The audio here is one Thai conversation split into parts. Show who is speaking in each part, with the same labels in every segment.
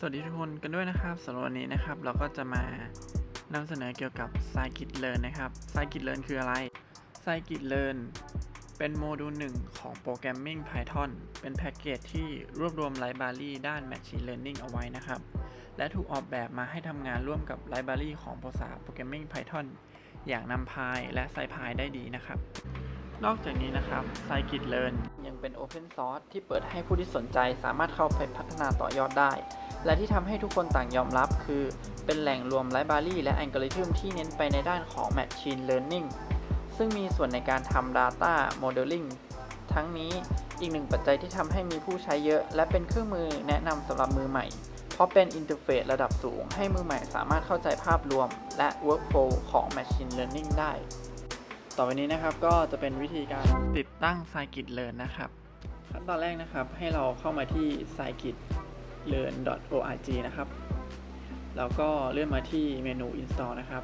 Speaker 1: สวัสดีทุกคนกันด้วยนะครับสำหรับวันนี้นะครับ เราก็จะมานำเสนอเกี่ยวกับ Scikit-learn นะครับ Scikit-learn คืออะไร Scikit-learn เป็นโมดูลหนึ่งของโปรแกรมมิ่ง Python เป็นแพ็กเกจที่รวบรวมไลบรารีด้าน Machine Learning เอาไว้นะครับ และถูกออกแบบมาให้ทำงานร่วมกับไลบรารีของภาษาโปรแกรมมิ่ง Python อย่าง NumPy และ SciPy ได้ดีนะครับ นอกจากนี้นะครับ Scikit-learn ยังเป็น Open Source ที่เปิดให้ผู้ที่สนใจสามารถเข้าไปพัฒนาต่อยอดได้ และที่ทำให้ทุกคนต่างยอมรับคือ เป็นแหล่งรวมไลบรารีและอัลกอริทึมที่เน้นไปในด้านของ Machine Learning ซึ่งมีส่วนในการทำ Data Modeling ทั้งนี้อีกหนึ่งปัจจัยที่ทำให้มีผู้ใช้เยอะ และเป็นเครื่องมือแนะนำสำหรับมือใหม่ เพราะเป็นอินเทอร์เฟซระดับสูงให้มือใหม่สามารถเข้าใจภาพรวม และ Workflow ของ Machine Learning ได้ ต่อไปนี้นะครับก็จะเป็นวิธีการติดตั้ง Scikit-learn นะครับ ขั้นตอนแรกนะครับให้เราเข้ามาที่ scikit-learn.org นะครับแล้วก็เลื่อนมาที่เมนู install นะครับ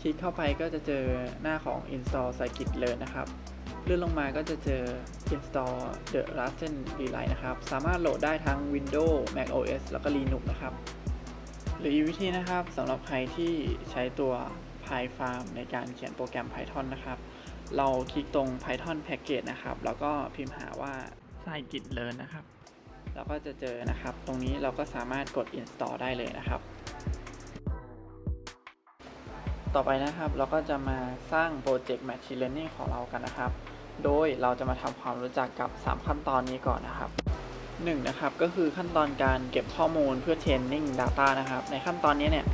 Speaker 1: คลิกเข้าไปก็จะเจอหน้าของ install scikit-learn นะครับ เลื่อนลงมาก็จะเจอ install the Rasten Rewrite นะครับ สามารถโหลดได้ทั้ง Windows Mac OS แล้วก็ Linux นะครับ หรืออีกวิธีนะครับสำหรับใครที่ใช้ตัว PyFarm ในการเขียนโปรแกรม Python นะครับ เราคลิกตรง Python Package นะครับ แล้วก็พิมพ์หาว่า scikit-learn นะครับ แล้วก็จะเจอนะครับ ตรงนี้เราก็สามารถกด install ได้เลยนะครับ ต่อไปนะครับเราก็จะมาสร้างโปรเจกต์ Machine Learning ของเรากันนะครับ โดยเราจะมาทำความรู้จักกับ 3 ขั้นตอนนี้ก่อนนะครับ1นะครับก็คือขั้นตอนการเก็บข้อมูลเพื่อ Training Data นะครับ ในขั้นตอนนี้เนี่ย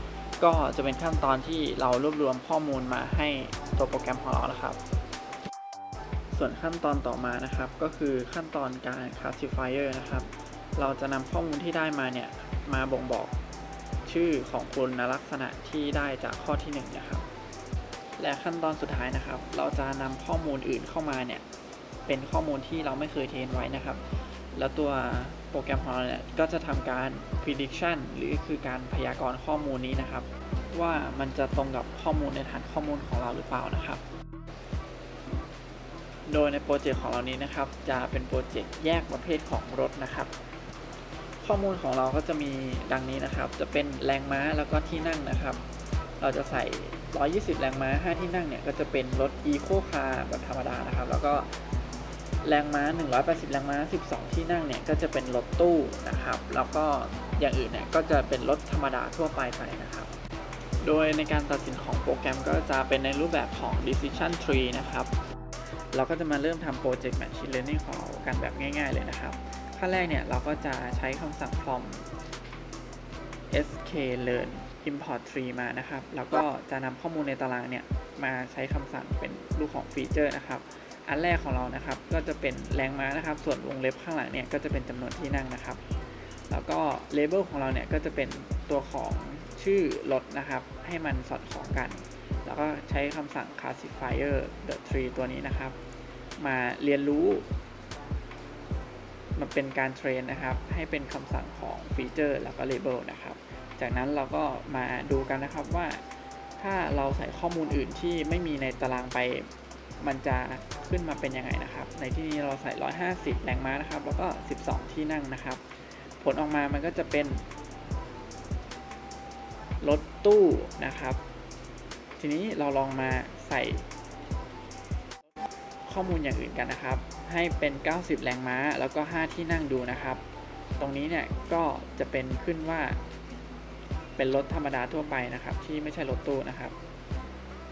Speaker 1: ก็จะเป็นขั้นตอนที่เรารวบรวมข้อมูลมาให้ตัวโปรแกรมของเรานะครับ ส่วนขั้นตอนต่อมานะครับ ก็คือขั้นตอนการ Classifier นะครับ เราจะนำข้อมูลที่ได้มาเนี่ยมาบ่งบอกชื่อของคุณลักษณะที่ได้จากข้อที่1นะครับ และขั้นตอนสุดท้ายนะครับ เราจะนำข้อมูลอื่นเข้ามาเนี่ยเป็นข้อมูลที่เราไม่เคยเทรนไว้นะครับ แล้วตัวโปรแกรมของเราเนี่ยก็จะทำการ prediction หรือคือการพยากรณ์ข้อมูลนี้นะครับ ว่ามันจะตรงกับข้อมูลในฐานข้อมูลของเราหรือเปล่านะครับ โดยในโปรเจกต์ของเรานี้นะครับ จะเป็นโปรเจกต์แยกประเภทของรถนะครับ ข้อมูลของเราก็จะมีดังนี้นะครับ จะเป็นแรงม้าแล้วก็ที่นั่งนะครับ เราจะใส่ 120 แรงม้า 5 ที่นั่งเนี่ยก็จะเป็นรถ Eco Car แบบธรรมดานะครับ แล้วก็ แรงม้า 180 แรงม้า 12 ที่นั่งเนี่ยก็จะเป็นรถตู้นะครับ แล้วก็อย่างอื่นเนี่ยก็จะเป็นรถธรรมดาทั่วไปไปนะครับ โดยในการตัดสินของโปรแกรมก็จะเป็นในรูปแบบของ decision tree นะครับ เราก็จะมาเริ่มทำโปรเจกต์ Machine Learning ของเรากันแบบง่ายๆเลยนะครับ ขั้นแรกเนี่ยเราก็จะใช้คำสั่ง from sklearn import tree มานะครับ แล้วก็จะนำข้อมูลในตารางเนี่ยมาใช้คำสั่งเป็นรูปของฟีเจอร์นะครับ อันแรกของเรานะครับ ก็จะเป็นแรงม้านะครับ ส่วนวงเล็บข้างหลังเนี่ยก็จะเป็นจำนวนที่นั่งนะครับ แล้วก็ label ของเราเนี่ยก็จะเป็นตัวของชื่อรถนะครับ ให้มันสอดคล้องกัน แล้วก็ใช้คำสั่ง classifier the tree ตัวนี้นะครับ มาเรียนรู้ มันเป็นการเทรนนะครับ ให้เป็นคำสั่งของฟีเจอร์แล้วก็ label นะครับ จากนั้นเราก็มาดูกันนะครับว่า ถ้าเราใส่ข้อมูลอื่นที่ไม่มีในตารางไป มันจะขึ้นมาเป็นยังไงนะครับ ในที่นี้เราใส่ 150 แรงม้านะครับ แล้วก็ 12 ที่นั่งนะครับ ผลออกมามันก็จะเป็นรถตู้นะครับ ทีนี้เราลองมาใส่ข้อมูลอย่างอื่นกันนะครับ ให้เป็น 90 แรงม้า แล้วก็ 5 ที่นั่งดูนะครับ ตรงนี้เนี่ยก็จะเป็นขึ้นว่า เป็นรถธรรมดาทั่วไปนะครับ ที่ไม่ใช่รถตู้นะครับ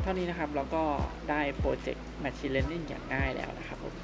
Speaker 1: เท่านี้นะครับเราก็ได้โปรเจกต์ Machine Learning อย่างง่ายแล้วนะครับผม